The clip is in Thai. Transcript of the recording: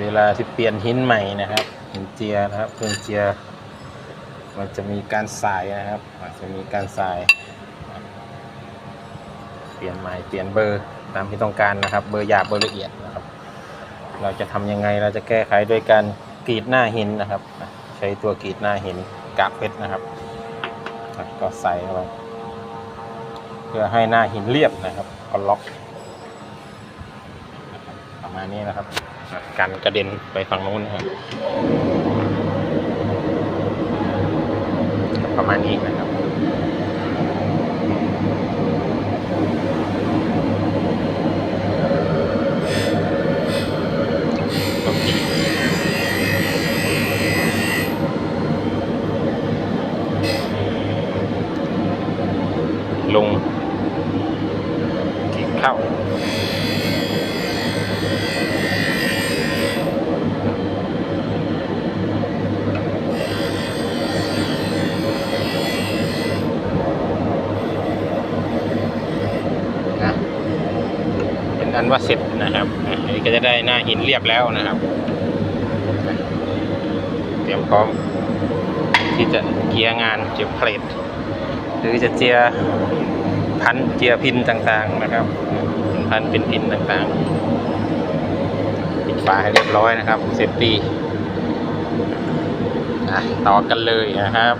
เวลาที่เปลี่ยนหินใหม่นะครับหินเจียนะครับเครื่องเจีย มันจะมีการสายนะครับอาจจะมีการสาย เปลี่ยนใหม่เปลี่ยนเบอร์ตามที่ต้องการนะครับ เบอร์หยาบเบอร์ละเอียดนะครับ เราจะทำยังไงเราจะแก้ไขโดยการกรีดหน้าหินนะครับ ใช้ตัวกรีดหน้าหินกากเพชรนะครับ ก็ใส่เข้าไปเพื่อให้หน้าหินเรียบนะครับ ก็ล็อกประมาณนี้นะครับ กันกระเด็นไปฝั่งนู้นนะครับประมาณนี้นะครับลงกินข้าวนะเป็น อันว่าเสร็จนะครับอันนี้ก็จะได้หน้าหินเรียบแล้วนะครับ เตรียมพร้อมที่จะเกียร์งานเจียเพลทหรือจะเจียพันเจียพินต่างๆนะครับเป็นพันเป็นพินต่างๆปิดฝาให้เรียบร้อยนะครับเซฟตี้ต่อกันเลยนะครับ